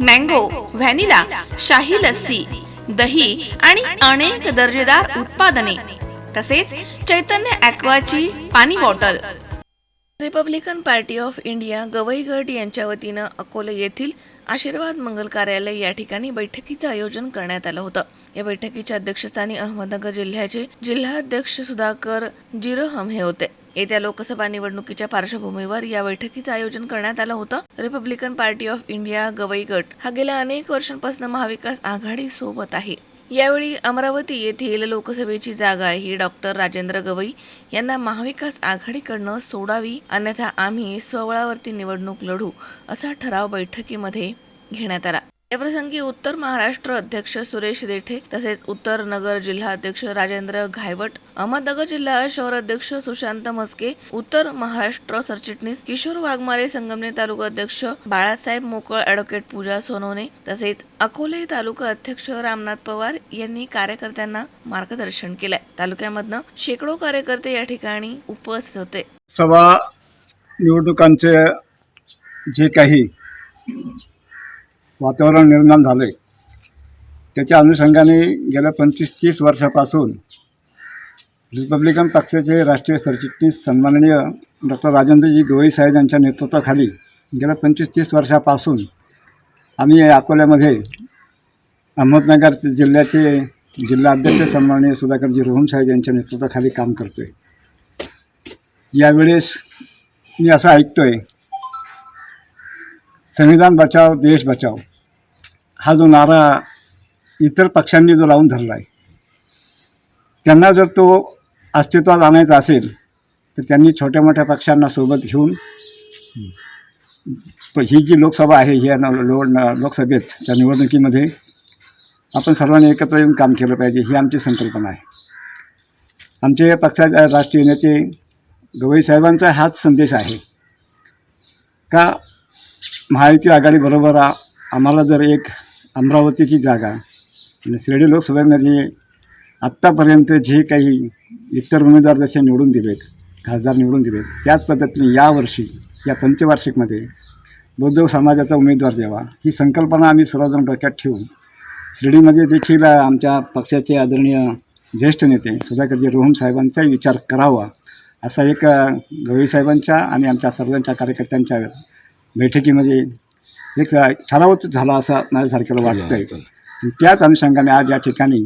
Mango vanilla शाही लस्सी दही आणि अनेक दर्जेदार उत्पादने तसेच चैतन्य ॲक्वाची पाणी bottle. Republican Party of India Gavai गट यांच्या वतीनं अकोले येथील आशीर्वाद मंगल कार्यालय या ठिकाणी बैठकीचं आयोजन करण्यात आलं होतं. या बैठकीच्या अध्यक्षस्थानी अहमदनगर जिल्ह्याचे जिल्हाध्यक्ष सुधाकर जिरोहम हे होते. येत्या लोकसभा निवडणुकीच्या पार्श्वभूमीवर या बैठकीचं आयोजन करण्यात आलं होतं. Republican Party of India Gavai गट हा गेल्या अनेक वर्षांपासून महाविकास आघाडी सोबत आहे. यावेळी अमरावती येथील लोकसभेची जागा ही डॉक्टर राजेंद्र गवई यांना महाविकास आघाडीकडनं सोडावी अन्यथा आम्ही स्वबळावरती निवडणूक लढू असा ठराव बैठकीमध्ये घेण्यात आला. याप्रसंगी उत्तर महाराष्ट्र अध्यक्ष सुरेश देठे तसेच उत्तर नगर जिल्हा अध्यक्ष राजेंद्र घायवट अहमदनगर जिल्हा शहर अध्यक्ष सुशांत मस्के उत्तर महाराष्ट्र सरचिटणीस किशोर वाघमारे संगमनेर तालुका अध्यक्ष बाळासाहेब मोकळ अॅडव्होकेट पूजा सोनवणे तसेच अकोले तालुका अध्यक्ष रामनाथ पवार यांनी कार्यकर्त्यांना मार्गदर्शन केलंय. तालुक्यामधनं शेकडो कार्यकर्ते या ठिकाणी उपस्थित होते. सभा निवडणुकांचे जे काही वातावरण निर्माण झालं आहे त्याच्या अनुषंगाने गेल्या पंचवीस तीस वर्षापासून रिपब्लिकन पक्षाचे राष्ट्रीय सरचिटणीस सन्माननीय डॉक्टर राजेंद्रजी गवई साहेब यांच्या नेतृत्वाखाली गेल्या पंचवीस तीस वर्षापासून आम्ही अकोल्यामध्ये अहमदनगर जिल्ह्याचे जिल्हा अध्यक्ष सन्माननीय सुधाकरजी रोहन साहेब यांच्या नेतृत्वाखाली काम करतो आहे यावेळेस मी असं ऐकतो आहे संविधान बचाव देश बचाव हा जो नारा इतर पक्षांनी जो लावून धरला आहे त्यांना जर तो अस्तित्वात आणायचा असेल तर त्यांनी छोट्या मोठ्या पक्षांना सोबत घेऊन प- ही जी लोकसभा आहे ह्या न- लो लोकसभेत त्या निवडणुकीमध्ये आपण सर्वांनी एकत्र येऊन काम केलं पाहिजे ही आमची संकल्पना आहे. आमचे पक्षाचे राष्ट्रीय नेते गवई साहेबांचा हाच संदेश आहे. का महायुती आघाडीबरोबर आम्हाला जर एक अमरावतीची जागा आणि शिर्डी लोकसभेमध्ये आत्तापर्यंत जे काही इतर उमेदवार जसे निवडून दिलेत खासदार निवडून दिलेत त्याच पद्धतीने यावर्षी या पंचवार्षिकमध्ये बौद्ध समाजाचा उमेदवार द्यावा ही संकल्पना आम्ही सर्वजण डोक्यात ठेवून शिर्डीमध्ये देखील आमच्या पक्षाचे आदरणीय ज्येष्ठ नेते सुधाकरजी रोहन साहेबांचाही विचार करावा असा एक अ, गवई साहेबांच्या आणि आमच्या सर्वांच्या कार्यकर्त्यांच्या बैठकीमध्ये एक ठरावच झाला असं माझ्यासारख्याला वाटतं आहे त्याच अनुषंगाने आज या ठिकाणी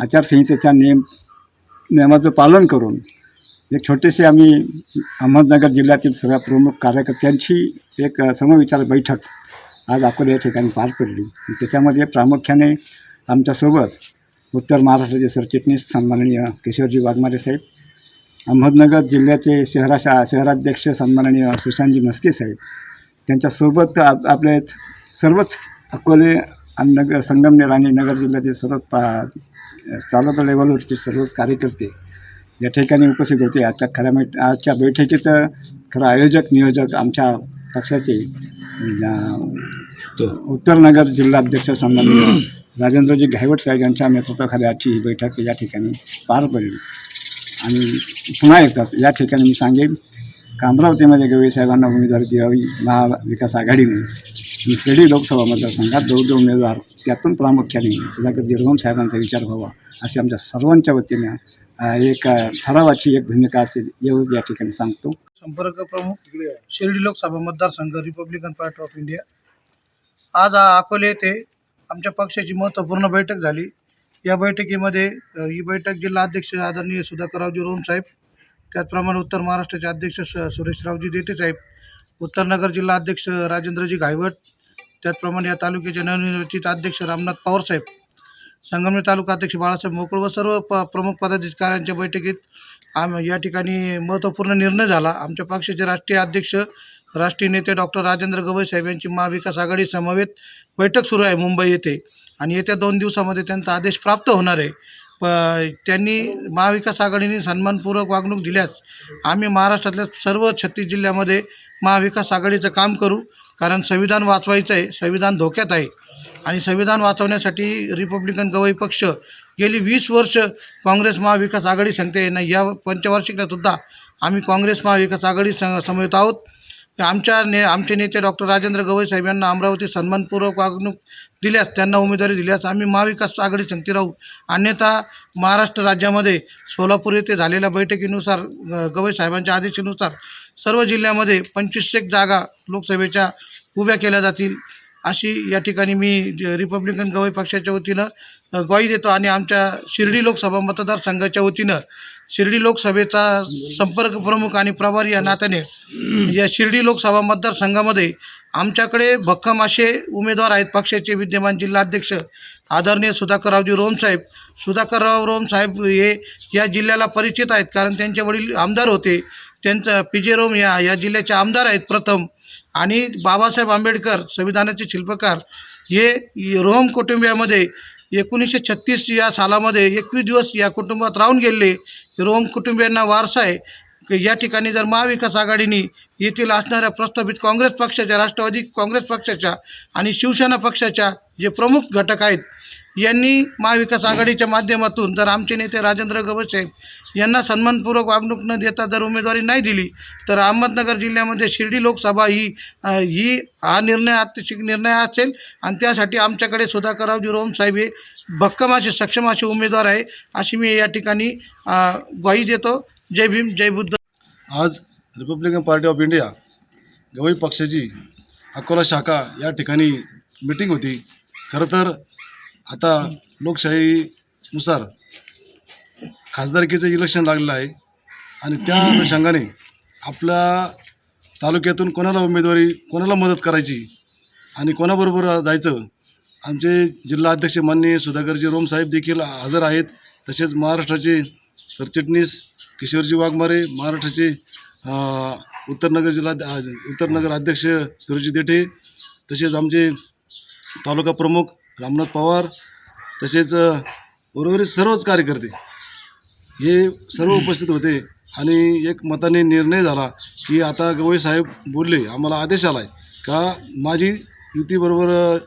आचारसंहितेच्या नियम नियमाचं पालन करून एक छोटीशी आम्ही अहमदनगर जिल्ह्यातील सगळ्या प्रमुख कार्यकर्त्यांची एक समविचार बैठक आज अकोला या ठिकाणी पार पडली. त्याच्यामध्ये प्रामुख्याने आमच्यासोबत उत्तर महाराष्ट्राचे सरचिटणीस सन्माननीय किशोरजी वाघमारे साहेब अहमदनगर जिल्ह्याचे शहरा शहराध्यक्ष सन्माननीय सुशांतजी मस्के साहेब त्यांच्यासोबत आप आपले सर्वच अकोले आणि नगर संगमनेर आणि नगर जिल्ह्याचे सर्व पा चालक लेवलवरचे सर्वच कार्यकर्ते या ठिकाणी उपस्थित होते. आजच्या खऱ्या मै आजच्या बैठकीचं खरं आयोजक नियोजक आमच्या पक्षाचे अं, उत्तर नगर जिल्हाध्यक्ष संबंधित राजेंद्रजी घायवट साहेब यांच्या नेतृत्वाखाली आजची ही बैठक या ठिकाणी पार पडली. आणि पुन्हा एकदा या ठिकाणी मी सांगेन का अमरावतीमध्ये गवई साहेबांना उमेदवारी द्यावी महाविकास आघाडीने. आणि शिर्डी लोकसभा मतदारसंघात दोन उमेदवार त्यातून प्रामुख्याने सुधाकर जिरगोम साहेबांचा विचार व्हावा अशी आमच्या सर्वांच्या वतीने एक ठरावाची एक भूमिका असेल एवढं या ठिकाणी सांगतो. संपर्क प्रमुख शिर्डी लोकसभा मतदारसंघ रिपब्लिकन पार्टी ऑफ इंडिया आज अकोले येथे आमच्या पक्षाची महत्त्वपूर्ण बैठक झाली. या बैठकीमध्ये ही बैठक जिल्हा अध्यक्ष आदरणीय सुधाकररावजी रोम साहेब त्याचप्रमाणे उत्तर महाराष्ट्राचे अध्यक्ष स सुरेशरावजी देठे साहेब उत्तरनगर जिल्हा अध्यक्ष राजेंद्रजी घायवट त्याचप्रमाणे या तालुक्याचे नवनिर्वाचित अध्यक्ष रामनाथ पवार साहेब संगमनेर तालुका अध्यक्ष बाळासाहेब मोकळ व सर्व प प्रमुख पदाधिकाऱ्यांच्या बैठकीत आम या ठिकाणी महत्त्वपूर्ण निर्णय झाला. आमच्या पक्षाचे राष्ट्रीय अध्यक्ष राष्ट्रीय नेते डॉक्टर राजेंद्र गवई साहेब यांची महाविकास आघाडी समवेत बैठक सुरू आहे मुंबई येथे आणि येत्या दोन दिवसामध्ये त्यांचा आदेश प्राप्त होणार आहे. प त्यांनी महाविकास आघाडीने सन्मानपूर्वक वागणूक दिल्यास आम्ही महाराष्ट्रातल्या सर्व छत्तीस जिल्ह्यामध्ये महाविकास आघाडीचं काम करू. कारण संविधान वाचवायचं आहे संविधान धोक्यात आहे. आणि संविधान वाचवण्यासाठी रिपब्लिकन गवई पक्ष गेली वीस वर्ष काँग्रेस महाविकास आघाडी सांगते. ना या पंचवार्षिकलासुद्धा आम्ही काँग्रेस महाविकास आघाडी स समवेत आहोत. आमच्या ने आमचे नेते डॉक्टर राजेंद्र गवई साहेब यांना अमरावती सन्मानपूर्वक वागणूक दिल्यास त्यांना उमेदवारी दिल्यास आम्ही महाविकास आघाडी संगती राहू. अन्यथा महाराष्ट्र राज्यामध्ये सोलापूर येथे झालेल्या बैठकीनुसार गवई साहेबांच्या आदेशानुसार सर्व जिल्ह्यामध्ये पंचवीसशे एक जागा लोकसभेच्या उभ्या केल्या जातील. अशी या ठिकाणी मी रिपब्लिकन गवई पक्षाच्या वतीनं अ, ग्वाही देतो आणि आमच्या शिर्डी लोकसभा मतदारसंघाच्या वतीनं शिर्डी लोकसभेचा संपर्क प्रमुख आणि प्रभारी या नात्याने या शिर्डी लोकसभा मतदारसंघामध्ये आमच्याकडे भक्कम असे उमेदवार आहेत पक्षाचे विद्यमान जिल्हाध्यक्ष आदरणीय सुधाकररावजी रोमसाहेब सुधाकरराव रोमसाहेब हे या जिल्ह्याला परिचित आहेत कारण त्यांचे वडील आमदार होते. त्यांचं पी जे रोम या या जिल्ह्याचे आमदार आहेत प्रथम. आणि बाबासाहेब आंबेडकर संविधानाचे शिल्पकार हे रोम कुटुंबियामध्ये एकोणीसशे छत्तीस या सालामध्ये एकवीस दिवस या कुटुंबात राहून गेले रोम कुटुंबियांना वारसा आहे. या ठिकाणी जर महाविकास आघाडीने येथील असणाऱ्या प्रस्तावित काँग्रेस पक्षाच्या राष्ट्रवादी काँग्रेस पक्षाच्या आणि शिवसेना पक्षाच्या जे प्रमुख घटक आहेत यांनी महाविकास आघाडीच्या माध्यमातून जर आमचे नेते राजेंद्र गवसाहेब यांना सन्मानपूर्वक वागणूक न देता जर उमेदवारी नाही दिली तर अहमदनगर जिल्ह्यामध्ये शिर्डी लोकसभा ही ही हा निर्णय अतिशय निर्णय असेल आणि त्यासाठी आमच्याकडे सुधाकररावजी रोम साहेब हे भक्कम असे सक्षम असे उमेदवार आहे अशी मी या ठिकाणी ग्वाही देतो. जय भीम जय बुद्ध. आज Republican Party of India Gavai पक्षाची अकोला शाखा या ठिकाणी मिटिंग होती. खरं तर आता लोकशाहीनुसार खासदारकीचं इलेक्शन लागलेलं आहे आणि त्या अनुषंगाने आपल्या तालुक्यातून कोणाला उमेदवारी कोणाला मदत करायची आणि कोणाबरोबर जायचं? आमचे जिल्हा अध्यक्ष माननीय सुधाकरजी रोमसाहेब देखील हजर आहेत. तसेच महाराष्ट्राचे सरचिटणीस किशोरजी वाघमारे महाराष्ट्राचे उत्तरनगर जिल्हा उत्तरनगर अध्यक्ष सुरजी देठे तसेच आमचे तालुका प्रमुख रामनाथ पवार तसेच उर्वरित सर्वच कार्यकर्ते हे सर्व उपस्थित होते आणि एक मताने निर्णय झाला की आता गवई साहेब बोलले आम्हाला आदेश आला आहे का माझी युतीबरोबर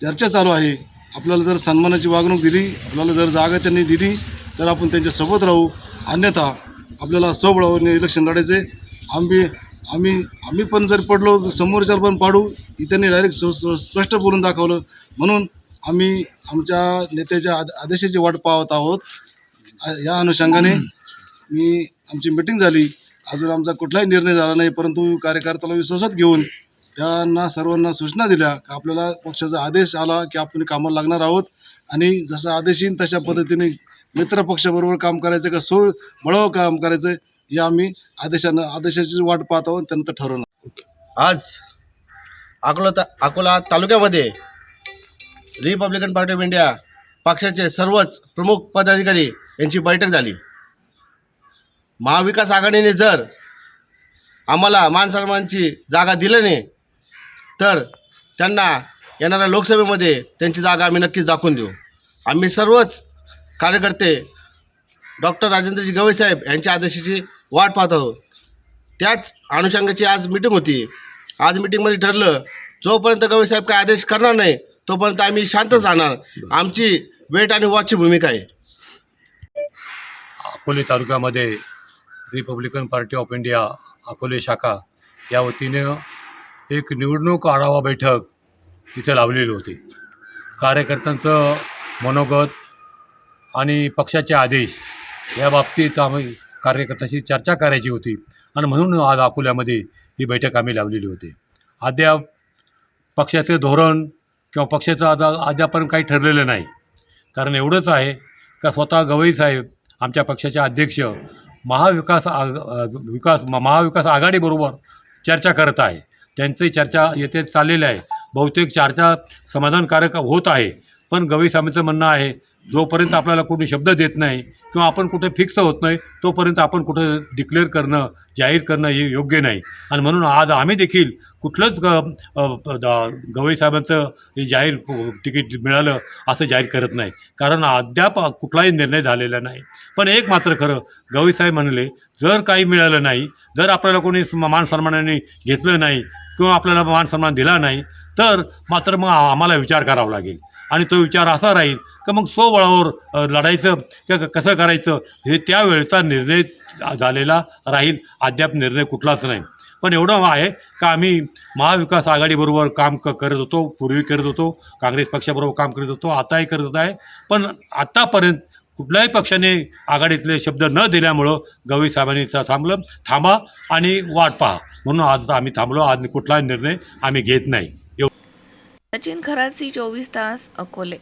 चर्चा चालू आहे आपल्याला जर सन्मानाची वागणूक दिली आपल्याला जर जागा त्यांनी दिली तर आपण त्यांच्यासोबत राहू. अन्यथा आपल्याला स्वबळावून इलेक्शन लढायचे आम्ही आम्ही आम्ही पण जर पडलो समोरच्या पण पाडू. ही त्यांनी डायरेक्ट स्व स्पष्ट बोलून दाखवलं. म्हणून आम्ही आमच्या नेत्याच्या आद आदेशाची वाट पाहत आहोत. या अनुषंगाने मी आमची मिटिंग झाली. अजून आमचा कुठलाही निर्णय झाला नाही परंतु कार्यकर्त्याला विश्वासात घेऊन त्यांना सर्वांना सूचना दिल्या की आपल्याला पक्षाचा आदेश आला की आपण कामाला लागणार आहोत. आणि जसा आदेश येईल तशा पद्धतीने मित्रपक्षाबरोबर काम करायचं का? सो बळावं काम करायचं हे आम्ही आदेशानं आदेशाची वाट पाहत आहोत त्यानंतर ठरवलं आज अकोला ता अकोला तालुक्यामध्ये रिपब्लिकन पार्टी ऑफ इंडिया पक्षाचे सर्वच प्रमुख पदाधिकारी यांची बैठक झाली. महाविकास आघाडीने जर आम्हाला मानसन्मानची जागा दिली नाही तर त्यांना येणाऱ्या लोकसभेमध्ये त्यांची जागा आम्ही नक्कीच दाखवून देऊ. आम्ही सर्वच कार्यकर्ते डॉक्टर राजेंद्रजी गवईसाहेब यांच्या आदेशाची वाट पाहत आहोत. त्याच अनुषंगाची आज मिटिंग होती. आज मिटिंगमध्ये ठरलं जोपर्यंत गवईसाहेब काय आदेश करणार नाही तोपर्यंत आम्ही शांतच राहणार. आमची वेट आणि वॉचची भूमिका आहे. अकोले तालुक्यामध्ये Republican Party of India Akole शाखा या वतीनं एक निवडणूक आढावा बैठक इथे लावलेली होती. कार्यकर्त्यांचं मनोगत आणि पक्षाचे आदेश या बाबतीत आम्ही कार्यकर्त्यांशी चर्चा करायची होती. आणि म्हणून आज अकोल्यामध्ये ही बैठक आम्ही लावलेली होती. अद्याप पक्षाचे धोरण किंवा पक्षाचं आता अद्यापर्यंत काही ठरलेलं नाही. कारण एवढंच आहे का स्वतः गवई साहेब आमच्या पक्षाचे अध्यक्ष महाविकास आग विकास म- महाविकास आघाडीबरोबर चर्चा करत आहे. त्यांची चर्चा येथे चाललेली आहे. बहुतेक चर्चा समाधानकारक होत आहे. पण गवई साहेबांचं म्हणणं आहे जोपर्यंत आपल्याला कोणी शब्द देत नाही किंवा आपण कुठे फिक्स होत नाही तोपर्यंत आपण कुठं डिक्लेअर करणं जाहीर करणं हे योग्य नाही. आणि म्हणून आज आम्ही देखील कुठलंच ग द- गवई साहेबांचं हे जाहीर तिकीट मिळालं असं जाहीर करत नाही. कारण अद्याप कुठलाही निर्णय झालेला नाही. पण एक मात्र खरं गवई साहेब म्हणले जर काही मिळालं नाही जर आपल्याला कोणी मान सन्मानाने घेतलं नाही किंवा आपल्याला मान सन्मान दिला नाही तर मात्र मग आम्हाला विचार करावा लागेल. आणि तो विचार असा राहील का मग स्वबळावर लढायचं किंवा कसं करायचं? हे त्यावेळचा निर्णय झालेला राहील. अद्याप निर्णय कुठलाच नाही. पण एवढं आहे का आम्ही महाविकास आघाडीबरोबर काम क करत होतो पूर्वी करत होतो काँग्रेस पक्षाबरोबर काम करत होतो आताही करत होत आहे. पण आत्तापर्यंत कुठल्याही पक्षाने आघाडीतले शब्द न दिल्यामुळं गवई साहेबांनी थांबलं. थांबा आणि वाट पहा. म्हणून आज आम्ही थांबलो. आज कुठलाही निर्णय आम्ही घेत नाही. सचिन खरासी चोवीस तास अकोले